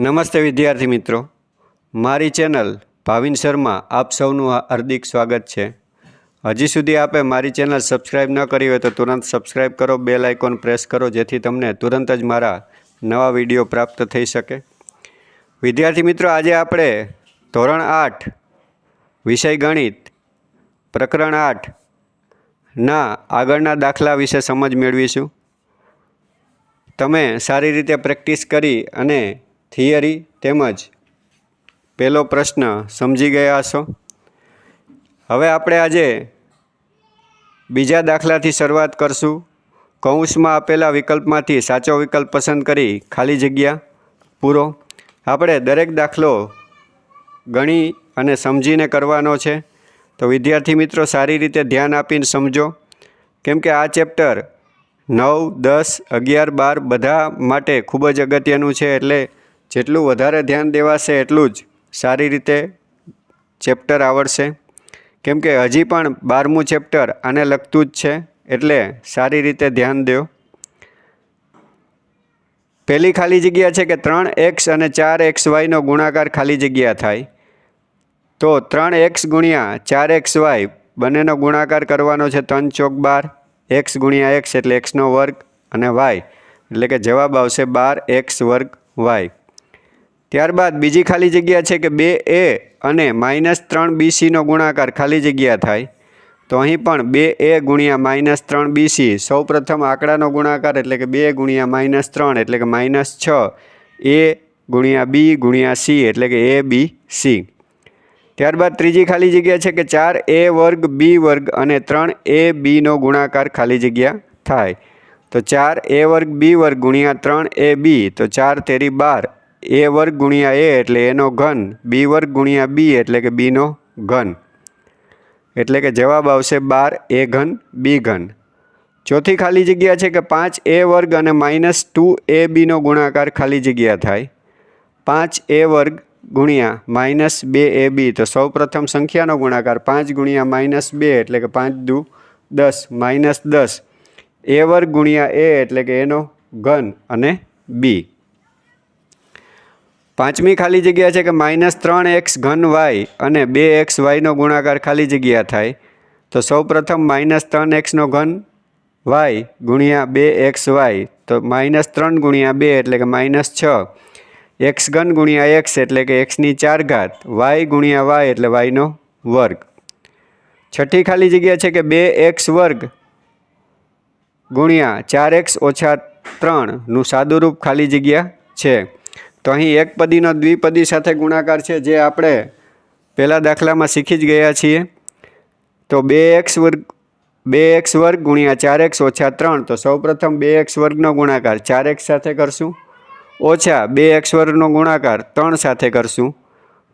નમસ્તે વિદ્યાર્થી મિત્રો. મારી ચેનલ ભાવિન શર્મા આપ સૌનું હાર્દિક સ્વાગત છે. હજી સુધી આપે મારી ચેનલ સબસ્ક્રાઈબ ન કરી હોય તો તુરંત સબસ્ક્રાઈબ કરો, બેલ આઇકોન પ્રેસ કરો, જેથી તમને તુરંત જ મારા નવા વીડિયો પ્રાપ્ત થઈ શકે. વિદ્યાર્થી મિત્રો, આજે આપણે ધોરણ આઠ વિષય ગણિત, પ્રકરણ આઠ ના આગળના દાખલા વિશે સમજ મેળવીશું. તમે સારી રીતે પ્રેક્ટિસ કરી અને થિયરી તેમજ પહેલો પ્રશ્ન સમજી ગયા હશો? હવે આપણે આજે બીજા દાખલાથી શરૂઆત કરશું. કૌંસમાં આપેલા વિકલ્પમાંથી સાચો વિકલ્પ પસંદ કરી ખાલી જગ્યા પૂરો. આપણે દરેક દાખલો ગણી અને સમજીને કરવાનો છે. તો વિદ્યાર્થી મિત્રો, સારી રીતે ધ્યાન આપીને સમજો. કેમ કે આ ચેપ્ટર નવ, દસ, અગિયાર, બાર બધા માટે ખૂબ જ અગત્યનું છે. એટલે જેટલું વધારે ધ્યાન દેવાશે એટલું જ સારી રીતે ચેપ્ટર આવડશે. કેમ કે હજી પણ બારમું ચેપ્ટર આને લગતું જ છે, એટલે સારી રીતે ધ્યાન દો પહેલી ખાલી જગ્યા છે કે ત્રણ એક્સ અને ચાર એક્સ વાયનો ગુણાકાર ખાલી જગ્યા થાય. તો ત્રણ એક્સ ગુણ્યા ચાર એક્સ વાય બંનેનો ગુણાકાર કરવાનો છે ત્રણ ચોક બાર. એક્સ ગુણ્યા એક્સ એટલે એક્સનો વર્ગ અને વાય. એટલે કે જવાબ આવશે બાર એક્સ વર્ગ વાય. ત્યારબાદ બીજી ખાલી જગ્યા છે કે બે એ અને માઇનસ ત્રણ બીસીનો ગુણાકાર ખાલી જગ્યા થાય, તો અહીં પણ બે એ ગુણ્યા માઇનસ ત્રણ બીસી સૌ પ્રથમ આંકડાનો ગુણાકાર એટલે કે બે ગુણ્યા માઇનસ ત્રણ એટલે કે માઇનસ છ, એ ગુણ્યા બી ગુણ્યા સી એટલે કે એ બી સી. ત્યારબાદ ત્રીજી ખાલી જગ્યા છે કે ચાર એ વર્ગ બી વર્ગ અને ત્રણ એ બીનો ગુણાકાર ખાલી જગ્યા થાય, તો ચાર એ વર્ગ બી વર્ગ ગુણ્યા ત્રણ એ બી, તો ચાર તેરી બાર એ વર્ગ ગુણ્યા એ એટલે એનો ઘન, બી વર્ગ ગુણ્યા બી એટલે કે બીનો ઘન. એટલે કે જવાબ આવશે બાર એ ઘન, બી ઘન. ચોથી ખાલી જગ્યા છે કે પાંચ એ વર્ગ અને માઇનસ ટુ એ બીનો ગુણાકાર ખાલી જગ્યા થાય. પાંચ એ વર્ગ ગુણ્યા માઇનસ બે એ બી. તો સૌ પ્રથમ સંખ્યાનો ગુણાકાર પાંચ ગુણ્યા માઇનસ બે એટલે કે પાંચ દુ દસ, માઇનસ દસ. એ વર્ગ ગુણ્યા એ એટલે કે એનો ઘન અને બી. પાંચમી ખાલી જગ્યા છે કે માઇનસ ત્રણ એક્સ ઘન વાય અને બે એક્સ વાયનો ગુણાકાર ખાલી જગ્યા થાય, તો સૌ પ્રથમ માઇનસ ત્રણ એક્સનો ઘન વાય ગુણ્યા બે એક્સ વાય, તો માઇનસ ત્રણ ગુણ્યા બે એટલે કે માઇનસ છ. એક્સ ઘન ગુણ્યા એક્સ એટલે કે એક્સની ચાર ઘાત, વાય ગુણ્યા વાય એટલે વાયનો વર્ગ. છઠ્ઠી ખાલી જગ્યા છે કે બે એક્સ વર્ગ ગુણ્યા ચાર એક્સ ઓછા ત્રણનું સાદુરૂપ ખાલી જગ્યા છે. તો અહીં એક પદીનો દ્વિપદી સાથે ગુણાકાર છે, જે આપણે પહેલાં દાખલામાં શીખી જ ગયા છીએ. તો બે એક્સ વર્ગ, બે એક્સ વર્ગ ગુણ્યા ચાર એક્સ ઓછા ત્રણ. તો સૌપ્રથમ બે એક્સ વર્ગનો ગુણાકાર ચાર એક્સ સાથે કરશું. ઓછા બે એક્સ વર્ગનો ગુણાકાર ત્રણ સાથે કરશું.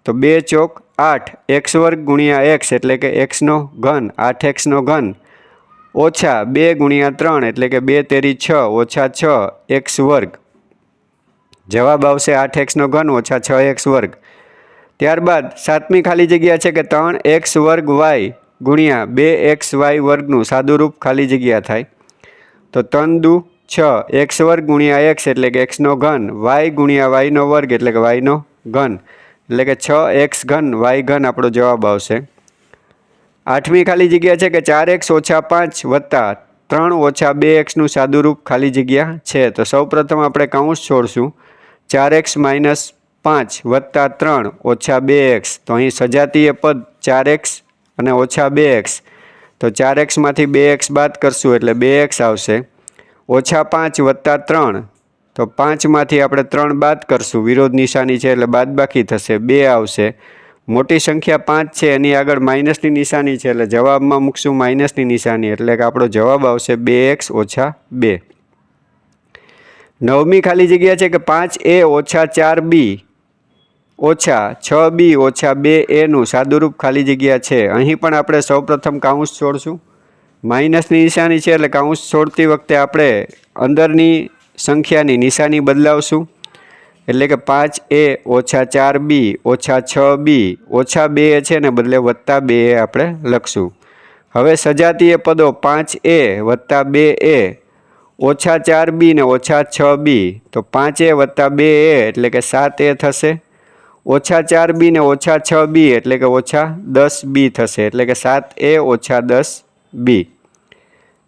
તો બે ચોક આઠ. એક્સ વર્ગ ગુણ્યા એક્સ એટલે કે એક્સનો ઘન, આઠ એક્સનો ઘન. ઓછા બે ગુણ્યા ત્રણ એટલે કે બે તેરી છ, ઓછા છ એક્સ વર્ગ. જવાબ આવશે આઠ એક્સનો ઘન ઓછા છ એક્સ વર્ગ. ત્યારબાદ સાતમી ખાલી જગ્યા છે કે ત્રણ એક્સ વર્ગ વાય ગુણ્યા બે એક્સ વાય વર્ગનું સાદુરૂપ ખાલી જગ્યા થાય. તો ત્રણ દુ છ એક્સ વર્ગ ગુણ્યા એક્સ એટલે કે એક્સનો ઘન, વાય ગુણ્યા વાયનો વર્ગ એટલે કે વાયનો ઘન. એટલે કે છ એક્સ ઘન, વાય ઘન આપણો જવાબ આવશે. આઠમી ખાલી જગ્યા છે કે ચાર એક્સ ઓછા પાંચ વત્તા ત્રણ ઓછા બે એક્સનું સાદુરૂપ ખાલી જગ્યા છે. તો સૌપ્રથમ આપણે કાઉન્સ છોડશું. ચાર એક્સ માઇનસ પાંચ વત્તા ત્રણ ઓછા બે એક્સ. તો અહીં સજાતીય પદ ચાર એક્સ અને ઓછા બે એક્સ. તો ચાર એક્સમાંથી બે એક્સ બાદ કરશું એટલે બે એક્સ આવશે. ઓછા પાંચ વત્તા ત્રણ. તો પાંચમાંથી આપણે ત્રણ બાદ કરશું. વિરોધ નિશાની છે એટલે બાદ બાકી થશે. બે આવશે. મોટી સંખ્યા પાંચ છે, એની આગળ માઇનસની નિશાની છે એટલે જવાબમાં મૂકશું માઇનસની નિશાની. એટલે કે આપણો જવાબ આવશે બે એક્સ ઓછા બે. નવમી ખાલી જગ્યા છે કે પાંચ એ ઓછા ચાર બી. ઓછા છ બી, ઓછા બે એનું સાદુરૂપ ખાલી જગ્યા છે. અહીં પણ આપણે સૌપ્રથમ કાઉન્સ છોડશું. માઇનસની નિશાની છે એટલે કાઉન્સ છોડતી વખતે આપણે અંદરની સંખ્યાની નિશાની બદલાવશું. એટલે કે પાંચ એ ઓછા ચાર બી, ઓછા છ બી, ઓછા બે છે ને બદલે વત્તા બે એ આપણે લખશું. હવે સજાતીય પદો પાંચ એ વત્તા બે એ ઓછા ચાર બી ને ઓછા છ બી. તો પાંચ એ વત્તા બે એ એટલે કે સાત એ થશે. ઓછા ચાર બી ને ઓછા છ બી એટલે કે ઓછા દસ બી થશે. એટલે કે સાત એ ઓછા દસ બી.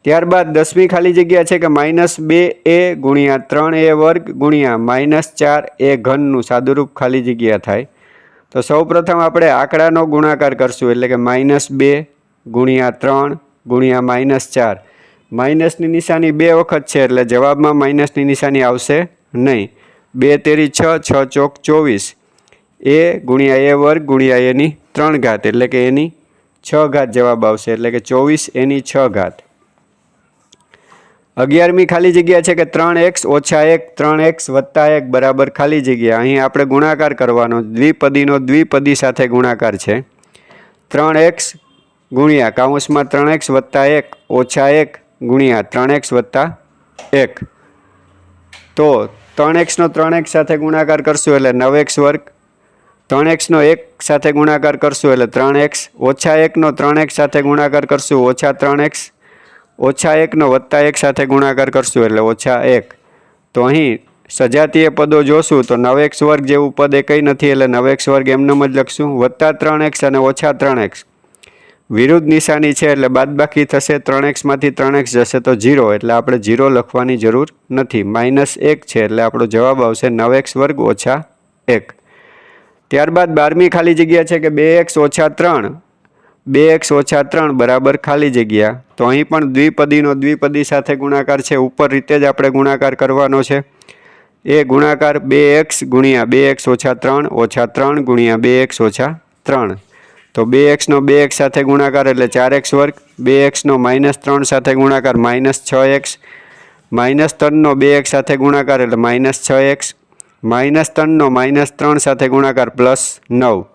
ત્યારબાદ દસમી ખાલી જગ્યા છે કે માઇનસ બે એ ગુણ્યા ત્રણ એ વર્ગ ગુણ્યા માઇનસ ચાર એ ઘનનું સાદુરૂપ ખાલી જગ્યા થાય. તો સૌપ્રથમ આપણે આંકડાનો ગુણાકાર કરશું. એટલે કે માઇનસ બે ગુણ્યા ત્રણ ગુણ્યા માઇનસ ચાર. માઇનસની નિશાની બે વખત છે એટલે જવાબમાં માઇનસની નિશાની આવશે નહીં. બે તેરી છ છ ચોક ચોવીસ. એ ગુણ્યા એ વર્ગ ગુણ્યા એની ત્રણ ઘાત, એટલે કે એની છ ઘાત જવાબ આવશે, એટલે કે ચોવીસ એની છ ઘાત. અગિયારમી ખાલી જગ્યા છે કે ત્રણ એક્સ ઓછા એક, ત્રણ એક્સ વત્તા એક બરાબર ખાલી જગ્યા. અહીં આપણે ગુણાકાર કરવાનો, દ્વિપદીનો દ્વિપદી સાથે ગુણાકાર છે. ત્રણ એક્સ ગુણ્યા, કાઉન્સમાં ત્રણ એક્સ વત્તા એક ઓછા એક ગુણ્યા ત્રણ એક્સ વત્તા એક. તો ત્રણ એક્સનો ત્રણ એક્સ સાથે ગુણાકાર કરશું એટલે નવ એક્સ વર્ગ. ત્રણ એક્સનો એક સાથે ગુણાકાર કરશું એટલે ત્રણ એક્સ. ઓછા એકનો ત્રણ એક્સ સાથે ગુણાકાર કરશું ઓછા ત્રણ એક્સ. ઓછા એકનો વત્તા એક સાથે ગુણાકાર કરશું એટલે ઓછા એક. તો અહીં સજાતીય પદો જોશું તો નવ એક્સ વર્ગ જેવું પદ એ કંઈ નથી એટલે નવ એક્સ વર્ગ એમનેમ જ લખશું. વત્તા ત્રણ એક્સ અને ઓછા ત્રણ એક્સ. વિરુદ્ધ નિશાની છે એટલે બાદબાકી થશે, ત્રણ એક્સમાંથી ત્રણ એક્સ જશે તો જીરો એટલે આપણે જીરો લખવાની જરૂર નથી. માઇનસ એક છે એટલે આપણો જવાબ આવશે નવ એક્સ વર્ગ ઓછા એક. ત્યારબાદ બારમી ખાલી જગ્યા છે કે બે એક્સ ઓછા ત્રણ. બે એક્સ ઓછા ત્રણ બરાબર ખાલી જગ્યા. તો અહીં પણ દ્વિપદીનો દ્વિપદી સાથે ગુણાકાર છે. ઉપર રીતે જ આપણે ગુણાકાર કરવાનો છે. એ ગુણાકાર બે એક્સ ગુણ્યા બે એક્સ ઓછા ત્રણ ઓછા ત્રણ ગુણ્યા બે એક્સ ઓછા ત્રણ. તો બે એક્સનો બે એક્સ સાથે ગુણાકાર એટલે ચાર એક્સ વર્ગ, બે એક્સનો માઇનસ ત્રણ સાથે ગુણાકાર માઇનસ છ એક્સ, માઇનસ ત્રણનો બે એક્સ સાથે ગુણાકાર એટલે માઇનસ છ એક્સ, માઇનસ ત્રણનો માઇનસ ત્રણ સાથે ગુણાકાર પ્લસ નવ.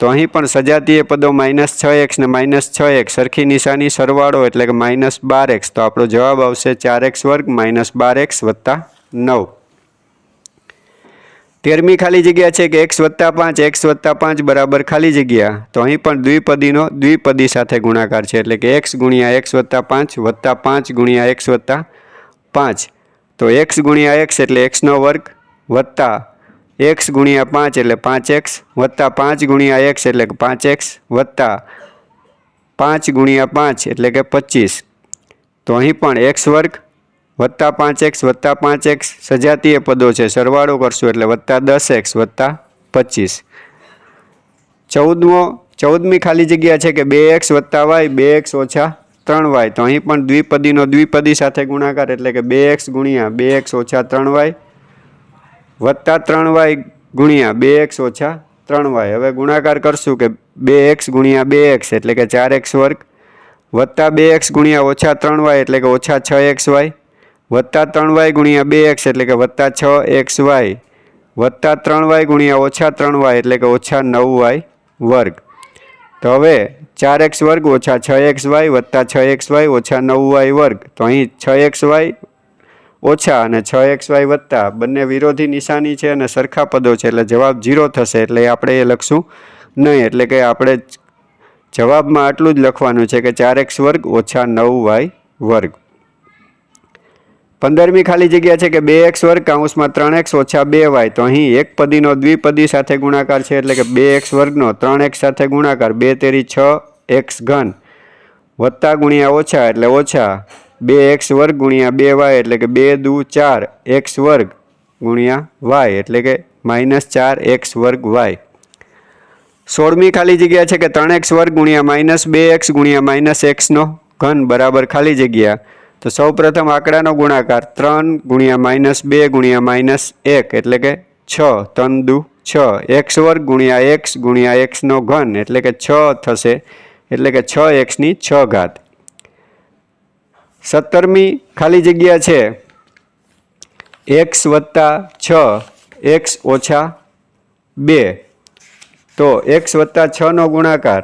તો અહીં પણ સજાતીય પદો માઇનસ છ એક્સ ને માઇનસ છ એક્સ સરખી નિશાની સરવાળો એટલે કે માઇનસ બાર એક્સ. તો આપણો જવાબ આવશે ચાર એક્સ વર્ગ માઇનસ બાર એક્સ વત્તા નવ. તેરમી ખાલી જગ્યા છે કે એક્સ વત્તા પાંચ, એક્સ વત્તા પાંચ બરાબર ખાલી જગ્યા. તો અહીં પણ દ્વિપદીનો, દ્વિપદી સાથે ગુણાકાર છે. એટલે કે એક્સ ગુણ્યા એક્સ વત્તા પાંચ વત્તા પાંચ ગુણ્યા એક્સ વત્તા પાંચ. તો એક્સ ગુણ્યા એક્સ એટલે એક્સનો વર્ગ વત્તા એક્સ ગુણ્યા પાંચ એટલે પાંચ એક્સ વત્તા પાંચ ગુણ્યા એક્સ એટલે કે પાંચ એક્સ વત્તા પાંચ ગુણ્યા પાંચ એટલે કે પચીસ. તો અહીં પણ એક્સ વર્ગ વત્તા પાંચ એક્સ, વત્તા પાંચ એક્સ સજાતીય પદો છે. સરવાળો કરશું એટલે વત્તા દસ એક્સ, વત્તા પચીસ. ચૌદમો, ચૌદમી ખાલી જગ્યા છે કે બે એક્સ વત્તા વાય, બે એક્સ ઓછા ત્રણ વાય. તો અહીં પણ દ્વિપદીનો દ્વિપદી સાથે ગુણાકાર એટલે કે બે એક્સ ગુણ્યા બે એક્સ ઓછા ત્રણ વાય, વત્તા ત્રણ વાય ગુણ્યા બે એક્સ ઓછા ત્રણ વાય. હવે ગુણાકાર કરશું કે બે એક્સ ગુણ્યા બે એક્સ એટલે કે ચાર એક્સ વર્ગ, વત્તા બે એક્સ ગુણ્યા ઓછા ત્રણ વાય એટલે કે ઓછા છ એક્સ વાય વત્તા ત્રણ વાય ગુણ્યા બે એક્સ એટલે કે વત્તા છ એક્સ વાય. વત્તા ત્રણ વાય ગુણ્યા ઓછા ત્રણ વાય એટલે કે ઓછા નવ વાય વર્ગ. તો હવે ચાર એક્સ વર્ગ ઓછા છ એક્સ વાય વત્તા છ એક્સ વાય ઓછા નવ વાય વર્ગ. તો અહીં છ એક્સ વાય ઓછા અને છ એક્સ વાય વત્તા. બંને વિરોધી નિશાની છે અને સરખા પદો છે એટલે જવાબ જીરો થશે એટલે આપણે એ લખશું નહીં. એટલે કે આપણે જવાબમાં આટલું જ લખવાનું છે કે ચાર એક્સ વર્ગ ઓછા નવ વાય વર્ગ. પંદરમી ખાલી જગ્યા છે કે બે એક્સ વર્ગ કાઉન્સમાં ત્રણ એક્સ, ઓછા બે વાય. તો અહીં એક પદીનો દ્વિપદી સાથે ગુણાકાર છે એટલે કે બે એક્સ વર્ગનો ત્રણ એક્સ સાથે ગુણાકાર, બે તેરી છ એક્સ ઘન. વત્તા ગુણ્યા ઓછા એટલે ઓછા બે એક્સ વર્ગ ગુણ્યા બે વાય એટલે કે બે દુ ચાર એક્સ વર્ગ ગુણ્યા વાય એટલે કે માઇનસ ચાર એક્સ વર્ગ વાય. સોળમી ખાલી જગ્યા છે કે ત્રણ એક્સ વર્ગ ગુણ્યા માઇનસ બે એક્સ ગુણ્યા માઇનસ એક્સનો ઘન બરાબર ખાલી જગ્યા. તો સૌ પ્રથમ આંકડાનો ગુણાકાર ત્રણ ગુણ્યા માઇનસ બે ગુણ્યા માઇનસ એક, એટલે કે છ ત્રણ દુ છ. એક્સ વર્ગ ગુણ્યા એક્સ ગુણ્યા એક્સનો ઘન, એટલે કે છ થશે, એટલે કે છ એક્સની છ ઘાત. સત્તરમી ખાલી જગ્યા છે. એક્સ વત્તા છ એક્સ ઓછા બે. તો એક્સ વત્તા છનો ગુણાકાર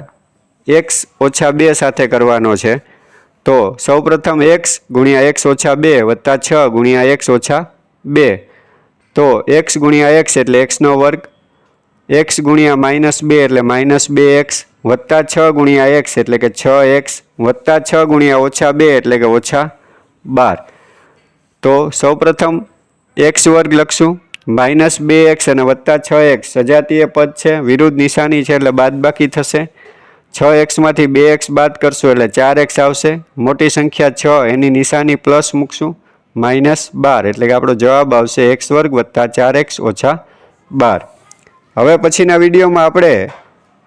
એક્સ ઓછા બે સાથે કરવાનો છે. તો સૌપ્રથમ એક્સ ગુણ્યા એક્સ ઓછા બે વત્તા છ ગુણ્યા એક્સ ઓછા બે. તો એક્સ ગુણ્યા એક્સ એટલે એક્સનો વર્ગ. એક્સ ગુણ્યા માઇનસ બે એટલે માઇનસ બે એક્સ વત્તા છ ગુણ્યા એક્સ એટલે કે છ એક્સ વત્તા છ ગુણ્યા ઓછા બે એટલે કે ઓછા બાર. તો સૌપ્રથમ એક્સ વર્ગ લખશું. માઇનસ બે એક્સ અને વત્તા છ એક્સ સજાતીય પદ છે. વિરુદ્ધ નિશાની છે એટલે બાદબાકી થશે. છ એક્સમાંથી બે એક્સ બાદ કરશું એટલે ચાર એક્સ આવશે. મોટી સંખ્યા છ, એની નિશાની પ્લસ મૂકશું. માઇનસ બાર, એટલે કે આપણો જવાબ આવશે એક્સ વર્ગ વત્તા ચાર એક્સ ઓછા બાર. હવે પછીના વિડીયોમાં આપણે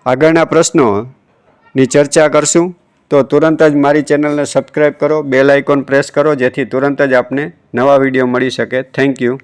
આગળના પ્રશ્નોની ચર્ચા કરશું. તો તુરંત જ મારી ચેનલને સબસ્ક્રાઈબ કરો બેલ આઇકોન પ્રેસ કરો, જેથી તુરંત જ આપને નવા વીડિયો મળી શકે. Thank you